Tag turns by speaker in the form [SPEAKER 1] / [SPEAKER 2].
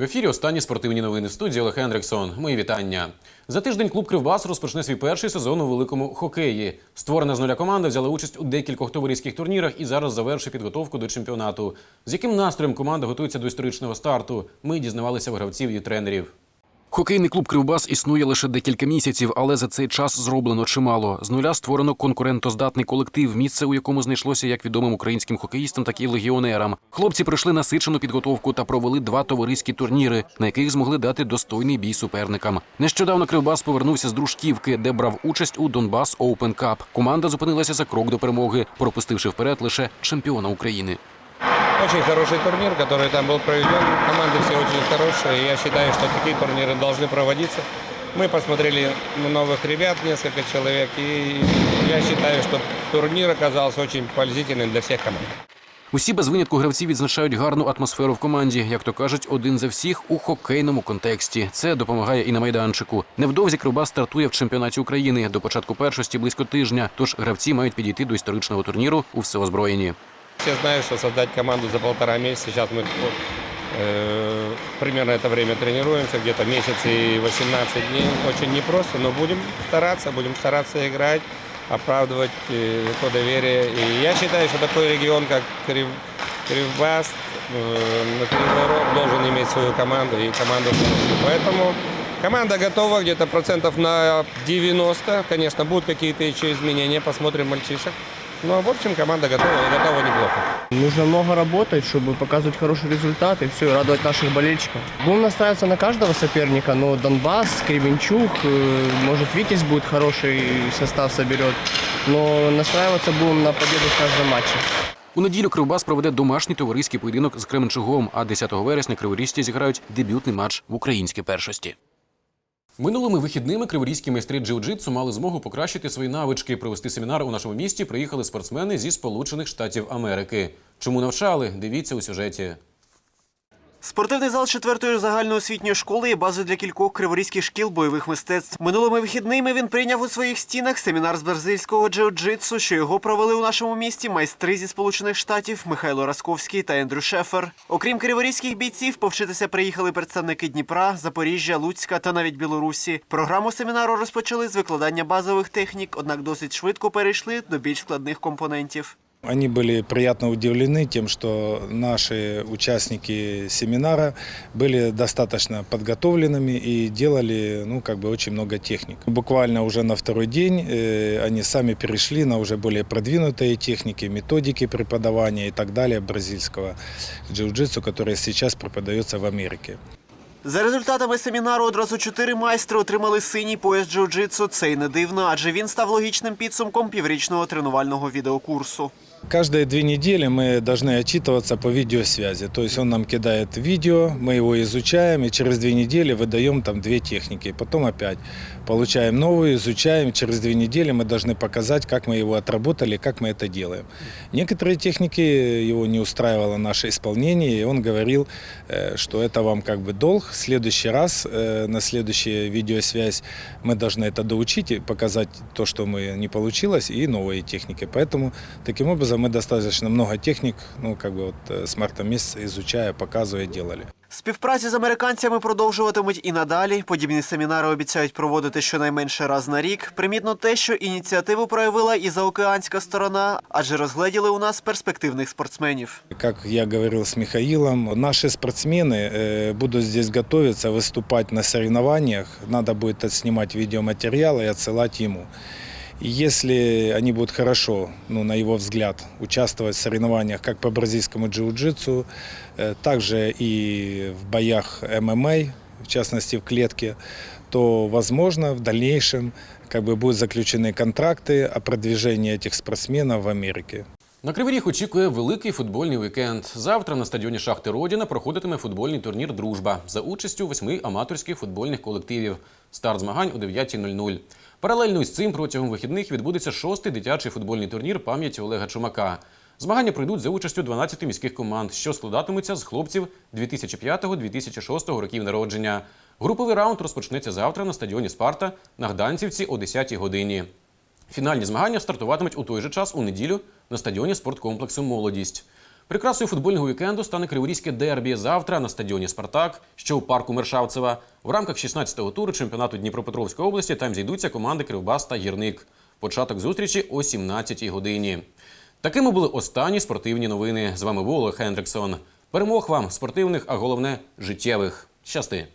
[SPEAKER 1] В ефірі останні спортивні новини в студії Олег Хендриксон. Мої вітання. За тиждень клуб Кривбас розпочне свій перший сезон у великому хокеї. Створена з нуля команда взяла участь у декількох товариських турнірах і зараз завершує підготовку до чемпіонату. З яким настроєм команда готується до історичного старту? Ми дізнавалися в гравців і тренерів. Хокейний клуб Кривбас існує лише декілька місяців, але за цей час зроблено чимало. З нуля створено конкурентоздатний колектив, місце у якому знайшлося як відомим українським хокеїстам, так і легіонерам. Хлопці пройшли насичену підготовку та провели два товариські турніри, на яких змогли дати достойний бій суперникам. Нещодавно Кривбас повернувся з дружківки, де брав участь у Донбас Оупен Кап. Команда зупинилася за крок до перемоги, пропустивши вперед лише чемпіона України.
[SPEAKER 2] Очень хороший турнир, который там был проведен. Команды все очень хорошие. и Я считаю, что такие турниры должны проводиться. Мы посмотрели новых ребят, несколько человек, и я считаю, что турнир оказался очень пользительным для всех команд.
[SPEAKER 1] Усі без винятку гравці відзначають гарну атмосферу в команді, як то кажуть, один за всіх у хокейному контексті. Це допомагає і на майданчику. Невдовзі Кривбас стартує в чемпіонаті України до початку першості близько тижня. Тож гравці мають підійти до історичного турніру у всеозброєнні.
[SPEAKER 2] Все знают, что создать команду за полтора месяца. Сейчас мы э, примерно это время тренируемся, где-то месяц и 18 дней. Очень непросто, но будем стараться, будем стараться играть, оправдывать э, то доверие. И я считаю, что такой регион, как Крив, Кривбас, э, должен иметь свою команду и команду. Поэтому команда готова где-то процентов на 90. Конечно, будут какие-то еще изменения, посмотрим мальчишек. Но, в общем, команда готова и готова неплохо.
[SPEAKER 3] Нужно много работать, чтобы показывать хороший результат и все, и радовать наших болельщиков. Будем настраиваться на каждого соперника, но Донбасс, Кременчуг, э, может Витязь будет хороший состав соберет. Но настраиваться будем на победу в каждом матче.
[SPEAKER 1] У неділю Кривбас проведе домашній товариський поєдинок з Кременчугом, а 10 вересня криворіжці зіграють дебютний матч в українській першості. Минулими вихідними криворізькі майстри джиу-джитсу мали змогу покращити свої навички. Провести семінар у нашому місті приїхали спортсмени зі Сполучених Штатів Америки. Чому навчали? Дивіться у сюжеті.
[SPEAKER 4] Спортивний зал четвертої загальноосвітньої школи є базою для кількох криворізьких шкіл бойових мистецтв. Минулими вихідними він прийняв у своїх стінах семінар з бразильського джиу-джитсу, що його провели у нашому місті майстри зі Сполучених Штатів Михайло Расковський та Ендрю Шефер. Окрім криворізьких бійців, повчитися приїхали представники Дніпра, Запоріжжя, Луцька та навіть Білорусі. Програму семінару розпочали з викладання базових технік, однак досить швидко перейшли до більш складних компонентів.
[SPEAKER 5] Они были приятно удивлены тем, что наши участники семинара были достаточно подготовленными и делали ну, как бы очень много техник. Буквально уже на второй день э, они сами перешли на уже более продвинутые техники, методики преподавания и так далее бразильского джиу-джитсу, которое сейчас преподается в Америке.
[SPEAKER 4] За результатами семінару одразу чотири майстри отримали синій пояс джиу-джитсу. Це й не дивно, адже він став логічним підсумком піврічного тренувального відеокурсу.
[SPEAKER 5] Каждые две недели мы должны отчитываться по видеосвязи. То есть он нам кидает видео, мы его изучаем, и через две недели выдаем там две техники. Потом опять получаем новую, изучаем. Через две недели мы должны показать, как мы его отработали, как мы это делаем. Некоторые техники его не устраивало наше исполнение, и он говорил, э, что это вам как бы долг. В следующий раз, э, на следующую видеосвязь мы должны это доучить и показать то, что мы не получилось, и новые техники. Поэтому таким образом мы достаточно много техник, ну как бы вот э, с марта месяца изучая, показывая, делали.
[SPEAKER 4] Співпраці з американцями продовжуватимуть і надалі. Подібні семінари обіцяють проводити щонайменше раз на рік. Примітно те, що ініціативу проявила і заокеанська сторона, адже розгледіли у нас перспективних спортсменів.
[SPEAKER 5] Как я говорил с Михаилом, наши спортсмены э, будут здесь готовиться, выступать на соревнованиях. Надо будет отснимать видеоматериал и отсылать ему. И если они будут хорошо, ну, на его взгляд, участвовать в соревнованиях как по бразильскому джиу-джитсу, э, также и в боях ММА, в частности в клетке, то, возможно, в дальнейшем как бы будут заключены контракты о продвижении этих спортсменов в Америке.
[SPEAKER 1] На Кривий Ріг очікує великий футбольний вікенд. Завтра на стадіоні Шахти Родіна проходитиме футбольний турнір Дружба за участю восьми аматорських футбольних колективів. Старт змагань о 9.00. Паралельно із цим протягом вихідних відбудеться шостий дитячий футбольний турнір пам'яті Олега Чумака. Змагання пройдуть за участю 12 міських команд, що складатимуться з хлопців 2005-2006 років народження. Груповий раунд розпочнеться завтра на стадіоні Спарта на Гданцівці о 10 годині. Фінальні змагання стартуватимуть у той же час у неділю на стадіоні спорткомплексу Молодість. Прикрасою футбольного вікенду стане криворізьке дербі завтра на стадіоні Спартак, що у парку Мершавцева. В рамках 16-го туру чемпіонату Дніпропетровської області там зійдуться команди Кривбас та Гірник. Початок зустрічі о 17-й годині. Такими були останні спортивні новини. З вами був Олег Хендриксон. Перемог вам спортивних, а головне життєвих. Щасти!